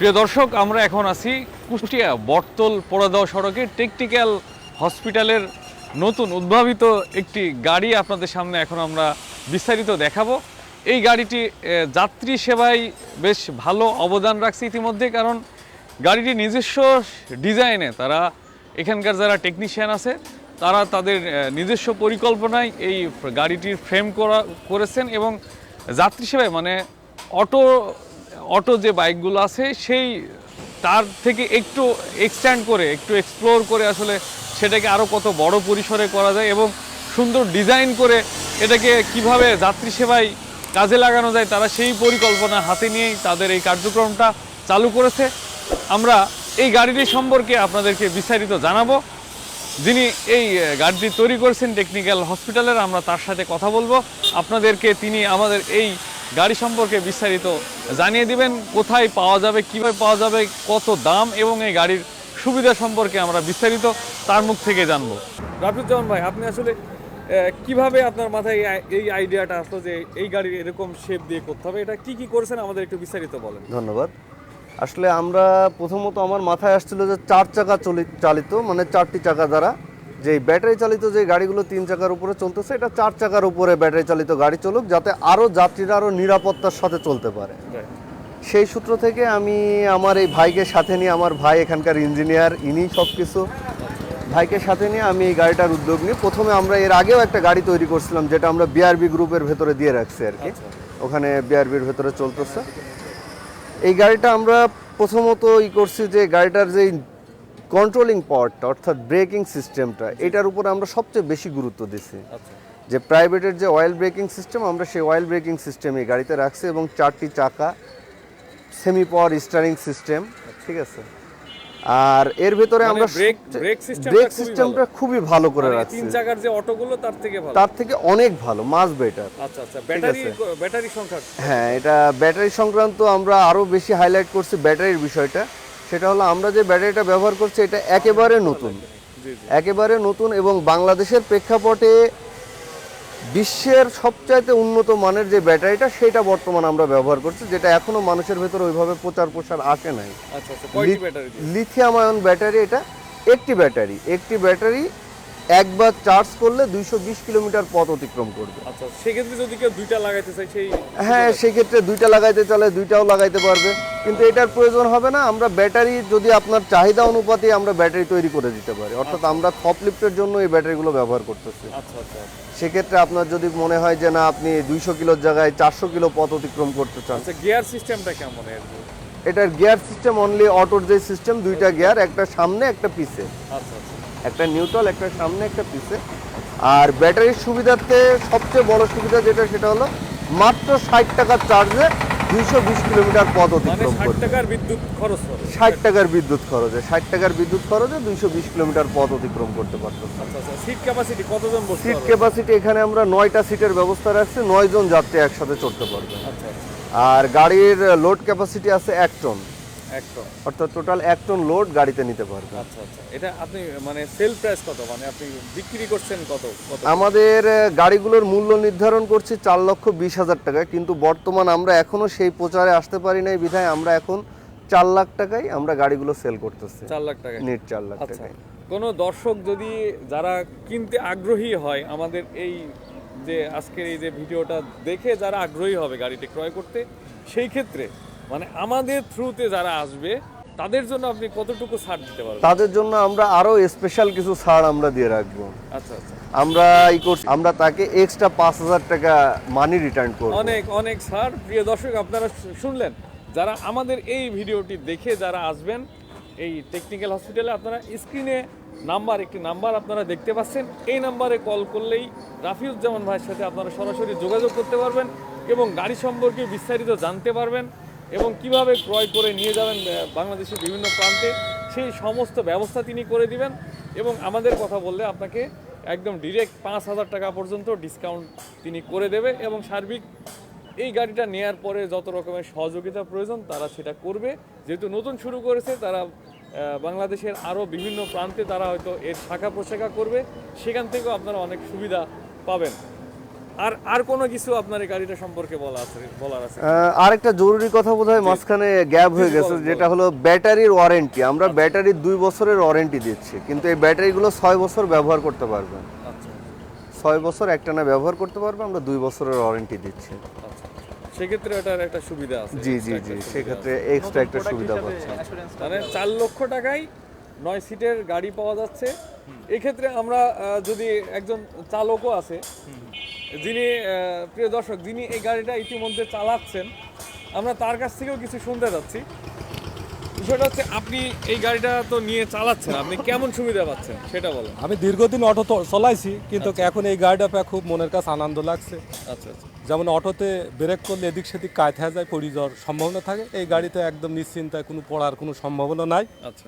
প্রিয় দর্শক, আমরা এখন আছি কুষ্টিয়া বটতল পোড়াদহ সড়কে টেকটিক্যাল হসপিটালের নতুন উদ্ভাবিত একটি গাড়ি আপনাদের সামনে এখন আমরা বিস্তারিত দেখাবো। এই গাড়িটি যাত্রী সেবায় বেশ ভালো অবদান রাখছে ইতিমধ্যে, কারণ গাড়িটি নিজস্ব ডিজাইনে তারা এখানকার যারা টেকনিশিয়ান আছে, তারা তাদের নিজস্ব পরিকল্পনায় এই গাড়িটির ফ্রেম করা, করেছেন এবং যাত্রী সেবায় মানে অটো অটো যে বাইকগুলো আছে, সেই তার থেকে একটু এক্সট্যান্ড করে, একটু এক্সপ্লোর করে আসলে সেটাকে আরও কত বড় পরিসরে করা যায় এবং সুন্দর ডিজাইন করে এটাকে কীভাবে যাত্রী সেবায় কাজে লাগানো যায়, তারা সেই পরিকল্পনা হাতে নিয়েই তাদের এই কার্যক্রমটা চালু করেছে। আমরা এই গাড়িটি সম্পর্কে আপনাদেরকে বিস্তারিত জানাব। যিনি এই গাড়িটি তৈরি করেছেন টেকনিক্যাল হসপিটালের আমরা তার সাথে কথা বলব। আপনাদেরকে, তিনি আমাদের এই গাড়ি সম্পর্কে বিস্তারিত জানিয়ে দিবেন। কোথায় পাওয়া যাবে, কীভাবে পাওয়া যাবে, কত দাম এবং এই গাড়ির সুবিধা সম্পর্কে আমরা বিস্তারিত তার মুখ থেকে জানব। রাফিউজ্জামান ভাই, আপনি আসলে কীভাবে আপনার মাথায় এই আইডিয়াটা আসলো যে এই গাড়ির এরকম শেপ দিয়ে করতে হবে? এটা কি কি করেছেন? আমাদের একটু বিস্তারিত বলেন। ধন্যবাদ। আসলে আমরা প্রথমত আমার মাথায় আসছিল যে চার চাকা চলি- চালিত মানে চারটি চাকা দ্বারা। যে ব্যাটারি চালিত যে গাড়িগুলো তিন চাকার উপরে চলতেছে এটা চার চাকার উপরে ব্যাটারি চালিত গাড়ি চলুক যাতে আরও যাত্রীরা আরও নিরাপত্তার সাথে চলতে পারে। সেই সূত্র থেকে আমি আমার এই ভাইকে সাথে নিয়ে আমার ভাই এখানকার ইঞ্জিনিয়ার ইনি সব কিছু ভাইকে সাথে নিয়ে আমি এই গাড়িটার উদ্যোগ নিই। প্রথমে আমরা এর আগেও একটা গাড়ি তৈরি করছিলাম যেটা আমরা বিআরবি গ্রুপের ভেতরে দিয়ে রাখছি আর কি। ওখানে বিআরবির ভেতরে চলতেছে। এই গাড়িটা আমরা প্রথমত ই করছি যে গাড়িটার যে কন্ট্রোলিং পাওয়ারটা অর্থাৎ ব্রেকিং সিস্টেমটা এটার উপর আমরা সবচেয়ে বেশি গুরুত্ব দিছি। আচ্ছা। যে প্রাইভেটের যে অয়েল ব্রেকিং সিস্টেম আমরা সেই অয়েল ব্রেকিং সিস্টেম এই গাড়িতে রাখছি এবং চারটি চাকা সেমি পাওয়ার স্টারিং সিস্টেম ঠিক আছে? আর এর ভেতরে মানে আমরা ব্রেক সিস্টেমটা খুবই ভালো। করে মানে রাখছি। তিন চাকার যে অটোগুলো তার থেকে ভালো। তার থেকে অনেক ভালো মাস বেটার আচ্ছা আচ্ছা। ব্যাটারি। ব্যাটারি সংখ্যা হ্যাঁ এটা ব্যাটারি সংক্রান্ত আমরা আরও বেশি হাইলাইট করছি ব্যাটারির বিষয়টা। সেটা হলো আমরা যে ব্যাটারিটা ব্যবহার করছি এটা একেবারে নতুন। একেবারে নতুন এবং বাংলাদেশের প্রেক্ষাপটে বিশ্বের সবচাইতে উন্নত মানের যে ব্যাটারিটা সেটা বর্তমান আমরা ব্যবহার করছি যেটা এখনও মানুষের ভেতর ওইভাবে প্রচার প্রসার আসে নাই। আচ্ছা আচ্ছা লিথিয়াম আয়ন ব্যাটারি? এটা একটি ব্যাটারি। একটি ব্যাটারি একবার চার্জ করলে দুইশো বিশ কিলোমিটার পথ অতিক্রম করবে। আচ্ছা সেক্ষেত্রে যদি কেউ দুইটা লাগাইতে চাই সেই হ্যাঁ সেক্ষেত্রে দুইটা লাগাইতে চলে দুইটাও লাগাইতে পারবে। কিন্তু এটার প্রয়োজন হবে না আমরা ব্যাটারি যদি আপনার চাহিদা অনুপাতে আমরা ব্যাটারি তৈরি করে দিতে পারি। অর্থাৎ আমরা থপ লিফটের জন্য এই ব্যাটারিগুলো ব্যবহার করতেছি। আচ্ছা আচ্ছা আচ্ছা। সেক্ষেত্রে আপনার যদি মনে হয় যে না আপনি দুইশো কিলোর জায়গায় চারশো কিলো পথ অতিক্রম করতে চান। আচ্ছা গিয়ার সিস্টেমটা কেমন এটার গিয়ার সিস্টেম অনলি অটোর যে সিস্টেম দুইটা গিয়ার একটা সামনে একটা পিছে। আচ্ছা আচ্ছা। একটা নিউট্রাল একটা সামনে একটা পিছে। আর ব্যাটারির সুবিধাতে সবচেয়ে বড় সুবিধা যেটা সেটা হলো মাত্র ষাট টাকার চার্জে দুইশো বিশ কিলোমিটার পথ মানে অতিক্রম করবে। টাকার বিদ্যুৎ খরচ ষাট টাকার বিদ্যুৎ খরচে ষাট টাকার বিদ্যুৎ খরচে দুইশো বিশ কিলোমিটার পথ অতিক্রম করতে পারতো। সিট ক্যাপাসিটি কতজন সিট ক্যাপাসিটি এখানে আমরা নয়টা সিটের ব্যবস্থা রাখছি নয় জন যাত্রী একসাথে চড়তে পারবে। আচ্ছা আচ্ছা। আর গাড়ির লোড ক্যাপাসিটি আছে এক টন অর্থাৎ টোটাল এক টন লোড গাড়িতে নিতে পারবে। আচ্ছা আচ্ছা। এটা আপনি মানে সেল প্রাইস কত? মানে আপনি বিক্রি করছেন কত আমাদের গাড়িগুলোর মূল্য নির্ধারণ করছি চার লক্ষ বিশ হাজার টাকা কিন্তু বর্তমান আমরা এখনও সেই প্রচারে আসতে পারি নাই বিধায় আমরা এখন চার লাখ টাকায় আমরা গাড়িগুলো সেল করতেছি। চার লাখ টাকা নেট চার লাখ আচ্ছা। টাকায়। কোনো দর্শক যদি যারা কিনতে আগ্রহী হয় আমাদের এই যে আজকের এই যে ভিডিওটা দেখে যারা আগ্রহী হবে গাড়িটি ক্রয় করতে সেই ক্ষেত্রে মানে আমাদের থ্রুতে যারা আসবে তাদের জন্য আপনি কতটুকু ছাড় দিতে পারবেন? তাদের জন্য আমরা আরও স্পেশাল কিছু ছাড় আমরা দিয়ে রাখব। আচ্ছা আচ্ছা। আমরা ই করছি আমরা তাকে এক্সট্রা পাঁচ হাজার টাকা মানি রিটার্ন করব। অনেক অনেক ছাড়। প্রিয় দর্শক আপনারা শুনলেন যারা আমাদের এই ভিডিওটি দেখে যারা আসবেন এই টেকনিক্যাল হসপিটালে আপনারা স্ক্রিনে নাম্বার একটি নাম্বার আপনারা দেখতে পাচ্ছেন। এই নাম্বারে কল করলেই রাফিউজ্জামান ভাইয়ের সাথে আপনারা সরাসরি যোগাযোগ করতে পারবেন এবং গাড়ি সম্পর্কে বিস্তারিত জানতে পারবেন। এবং কীভাবে ক্রয় করে নিয়ে যাবেন বাংলাদেশের বিভিন্ন প্রান্তে, সেই সমস্ত ব্যবস্থা তিনি করে দিবেন এবং আমাদের কথা বললে আপনাকে একদম ডিরেক্ট পাঁচ হাজার টাকা পর্যন্ত ডিসকাউন্ট তিনি করে দেবে এবং সার্বিক এই গাড়িটা নেয়ার পরে যত রকমের সহযোগিতা প্রয়োজন, তারা সেটা করবে। যেহেতু নতুন শুরু করেছে, তারা বাংলাদেশের আরও বিভিন্ন প্রান্তে তারা হয়তো এর শাখা প্রশাখা করবে, সেখান থেকেও আপনারা অনেক সুবিধা পাবেন। আর আর কোনো কিছু আপনার এই গাড়িটা সম্পর্কে বলা আছে বলার আছে? আরেকটা জরুরি কথা বোধ হয় মাঝখানে গ্যাপ হয়ে গেছে যেটা হলো ব্যাটারির ওয়ারেন্টি। আমরা ব্যাটারির দুই বছরের ওয়ারেন্টি দিচ্ছি কিন্তু এই ব্যাটারিগুলো ছয় বছর ব্যবহার করতে পারবেন আচ্ছা। ছয় বছর একটানা ব্যবহার করতে পারবে আমরা দুই বছরের ওয়ারেন্টি দিচ্ছি। আচ্ছা সেক্ষেত্রে এটার একটা সুবিধা আছে জি জি জি সেক্ষেত্রে এক্সট্রা একটা সুবিধা পাচ্ছেন মানে চার লক্ষ টাকায় নয় সিটের গাড়ি পাওয়া যাচ্ছে। এক্ষেত্রে আমরা যদি একজন চালকও আছে যিনি প্রিয় দর্শক যিনি এই গাড়িটা ইতিমধ্যে চালাচ্ছেন আমরা তার কাছ থেকেও কিছু শুনতে যাচ্ছি। বিষয়টা হচ্ছে আপনি এই গাড়িটা তো নিয়ে চালাচ্ছেন আপনি কেমন সুবিধা পাচ্ছেন? সেটা বলেন। আমি দীর্ঘদিন অটো তো চলাইছি কিন্তু এখন এই গাড়িটা পেয়ে খুব মনের কাছে আনন্দ লাগছে। আচ্ছা আচ্ছা। যেমন অটোতে ব্রেক করলে এদিক সেদিক কায়ত যায় পড়ে যাওয়ার সম্ভাবনা থাকে এই গাড়িতে একদম নিশ্চিন্তায় কোনো পড়ার কোনো সম্ভাবনা নাই। আচ্ছা।